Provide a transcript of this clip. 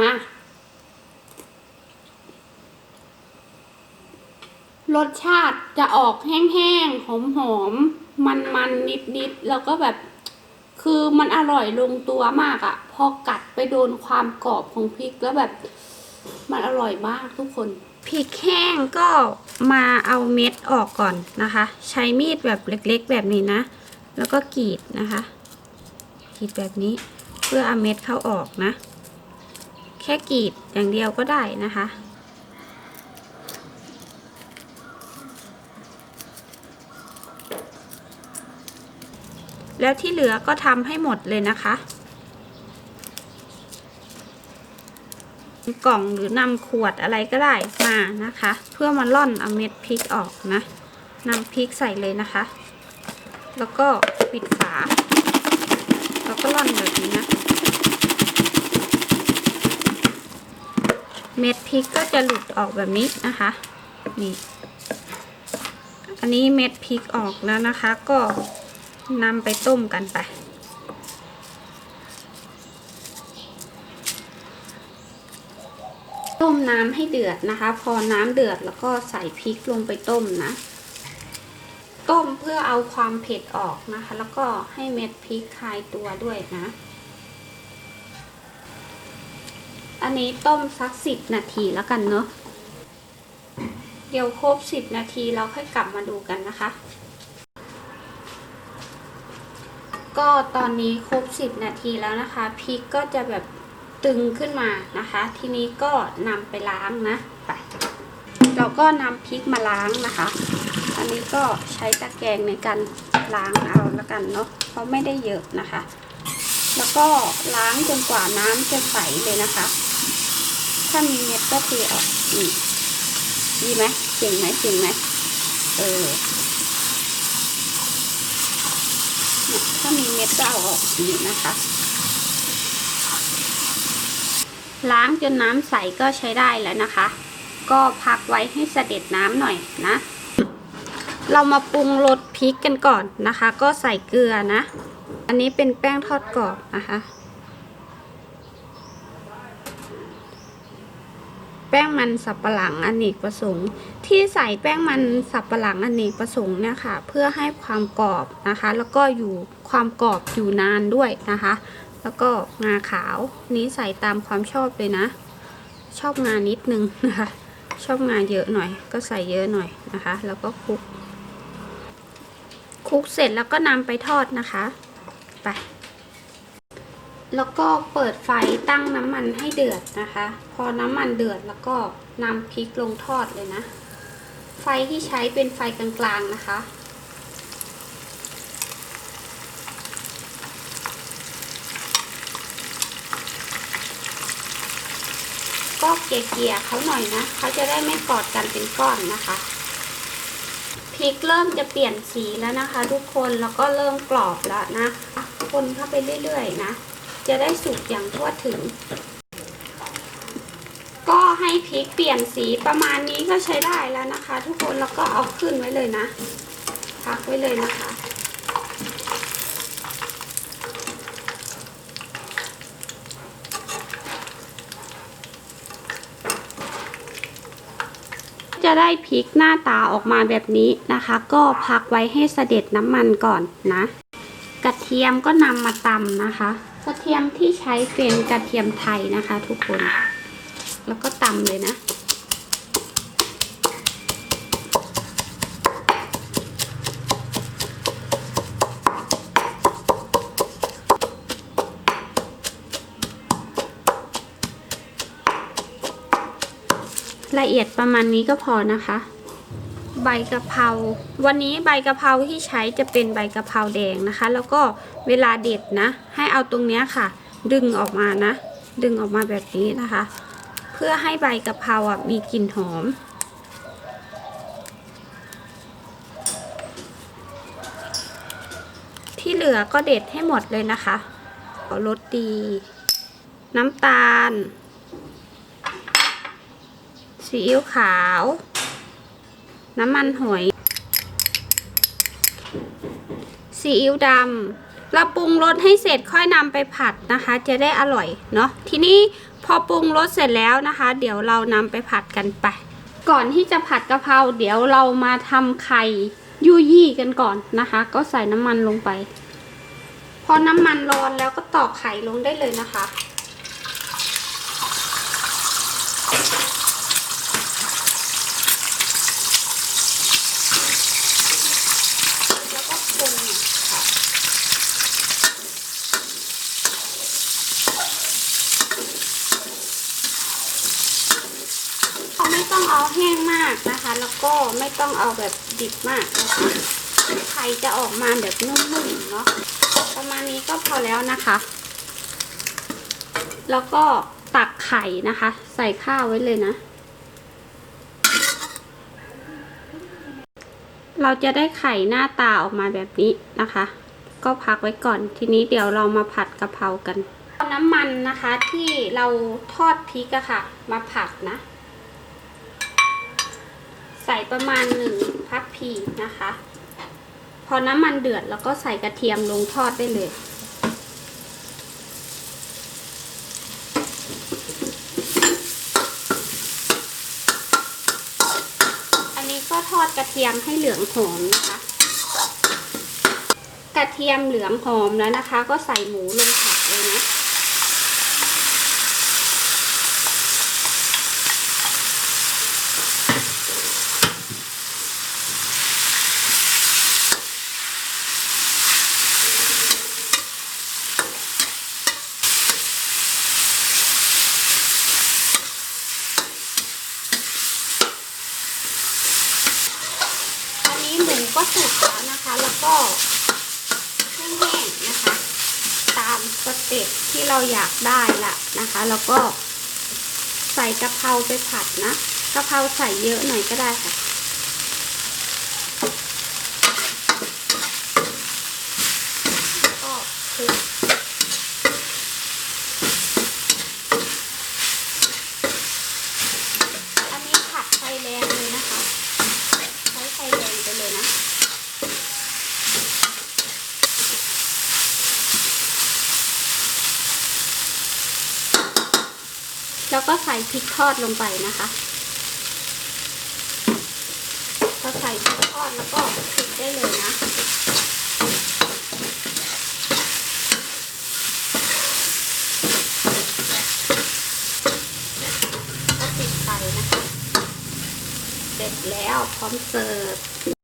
มา รสชาติจะออกแห้งๆ หอมๆ มันๆ นิดๆ แล้วก็แบบ คือมันอร่อยลงตัวมากอะ่ะ พอกัดไปโดนความกรอบของพริกแล้วแบบ มันอร่อยมากทุกคนพริกแห้งก็มาเอาเม็ดออกก่อนนะคะ ใช้มีดแบบเล็กๆ แบบนี้นะ แล้วก็กรีดนะคะกรีดแบบนี้เพื่อเอาเม็ดเข้าออกนะ ค่กรีดอย่างเดียวก็ได้นะคะ แล้วที่เหลือก็ทำให้หมดเลยนะคะ กล่องหรือนำขวดอะไรก็ได้มานะคะ เพื่อมาล่อนเอาเม็ดพริกออกนะนำพริกใส่เลยนะคะ แล้วก็ปิดฝา แล้วก็ล่อนแบบนี้นะ เม็ดพริกก็จะหลุดออกแบบนี้นะคะ นี่ อันนี้เม็ดพริกออกแล้วนะคะ ก็นำไปต้มกันไป ต้มน้ำให้เดือดนะคะ พอน้ำเดือดแล้วก็ใส่พริกลงไปต้มนะ ต้มเพื่อเอาความเผ็ดออกนะคะ แล้วก็ให้เม็ดพริกคลายตัวด้วยนะ อันนี้ต้มสักสิบนาทีแล้วกันเนาะเดี๋ยวครบสิบนาทีเราค่อยกลับมาดูกันนะคะ ก็ตอนนี้ครบสิบนาทีแล้วนะคะพริกก็จะแบบตึงขึ้นมานะคะ ทีนี้ก็นำไปล้างนะไปเราก็นำพริกมาล้างนะคะ อันนี้ก็ใช้ตะแกรงในการล้างเอาและกันเนาะเพราะไม่ได้เยอะนะคะ แล้วก็ล้างจนกว่าน้ำจะใสเลยนะคะ ถ้ามีเม็ดก็เทออกนี่ดีไหมเจ๋งไหมเจ๋งไหมเออถ้ามีเม็ดก็เอาออกนี่นะคะ ล้างจนน้ำใสก็ใช้ได้แล้วนะคะ ก็พักไว้ให้เสด็จน้ำหน่อยนะ เรามาปรุงรสพริกกันก่อนนะคะ ก็ใส่เกลือนะ อันนี้เป็นแป้งทอดกรอบนะคะ แป้งมันสับปะหลังอเนกประสงค์ ที่ใส่แป้งมันสับปะหลังอเนกประสงค์เนี่ยค่ะเพื่อให้ความกรอบนะคะ แล้วก็อยู่ความกรอบอยู่นานด้วยนะคะ แล้วก็งาขาวนี้ใส่ตามความชอบเลยนะ ชอบงานิดนึงนะคะ ชอบงาเยอะหน่อย ก็ใส่เยอะหน่อยนะคะ แล้วก็คลุกคลุกเสร็จแล้วก็นำไปทอดนะคะ ไป แล้วก็เปิดไฟตั้งน้ำมันให้เดือดนะคะ พอน้ำมันเดือดแล้วก็นำพริกลงทอดเลยนะ ไฟที่ใช้เป็นไฟกลางๆนะคะ ก็เกลี่ยๆเขาหน่อยนะ เขาจะได้ไม่กอดกันเป็นก้อนนะคะพริกเริ่มจะเปลี่ยนสีแล้วนะคะ ทุกคนแล้วก็เริ่มกรอบแล้วนะคนเข้าไปเรื่อยๆนะ จะได้สุกอย่างทั่วถึง ก็ให้พริกเปลี่ยนสีประมาณนี้ก็ใช้ได้แล้วนะคะ ทุกคนแล้วก็เอาขึ้นไว้เลยนะพักไว้เลยนะคะ จะได้พริกหน้าตาออกมาแบบนี้นะคะ ก็พักไว้ให้เสด็จน้ำมันก่อนนะ กระเทียมก็นำมาตำนะคะ กระเทียมที่ใช้เป็นกระเทียมไทยนะคะ ทุกคน แล้วก็ตำเลยนะ ละเอียดประมาณนี้ก็พอนะคะ ใบกะเพรา วันนี้ใบกะเพราที่ใช้จะเป็นใบกะเพราแดงนะคะ แล้วก็เวลาเด็ดนะ ให้เอาตรงเนี้ยค่ะ ดึงออกมานะ ดึงออกมาแบบนี้นะคะ เพื่อให้ใบกะเพราอะมีกลิ่นหอม ที่เหลือก็เด็ดให้หมดเลยนะคะรสดี น้ำตาลซีอิ๊วขาว น้ำมันหอยซีอิ๊วดำเราปรุงรสให้เสร็จค่อยนำไปผัดนะคะ จะได้อร่อยเนาะทีนี้พอปรุงรสเสร็จแล้วนะคะ เดี๋ยวเรานำไปผัดกันไป ก่อนที่จะผัดกะเพราเดี๋ยวเรามาทำไข่ยุยี่กันก่อนนะคะ ก็ใส่น้ำมันลงไป พอน้ำมันร้อนแล้วก็ตอกไข่ลงได้เลยนะคะ แล้วก็คนค่ะเขาไม่ต้องเอาแห้งมากนะคะ แล้ว ก็ไม่ต้องเอาแบบดิบมากนะคะไข่จะออกมาแบบนุ่มๆเนาะประมาณนี้ก็พอแล้วนะคะ แล้วก็ตักไข่นะคะ ใส่ข้าวไว้เลยนะ เราจะได้ไข่หน้าตาออกมาแบบนี้นะคะ ก็พักไว้ก่อนทีนี้เดี๋ยวเรามาผัดกะเพรากันเอาน้ำมันนะคะที่เราทอดพริกอะค่ะ มาผัดนะ ใส่ประมาณหนึ่งพักพีนะคะ พอน้ำมันเดือดแล้วก็ใส่กระเทียมลงทอดได้เลย อันนี้ก็ทอดกระเทียมให้เหลืองหอมนะคะ กระเทียมเหลืองหอมแล้วนะคะ ก็ใส่หมูลงผัดเลยนะ อันนี้หมูก็สุก แล้วก็เครื่องแห้งนะคะ ตามสเต็ปที่เราอยากได้ละนะคะ แล้วก็ใส่กะเพราไปผัดนะกะเพราใส่เยอะหน่อยก็ได้ค่ะ แล้วก็คลุกอันนี้ผัดไฟแรงเลยนะคะ ใช้ไฟแรงไปเลยนะ แล้วก็ใส่พริกทอดลงไปนะคะพอใส่พริกทอดแล้วก็คลุกได้เลยนะก็ปิดไฟนะคะ เสร็จแล้วพร้อมเสิร์ฟ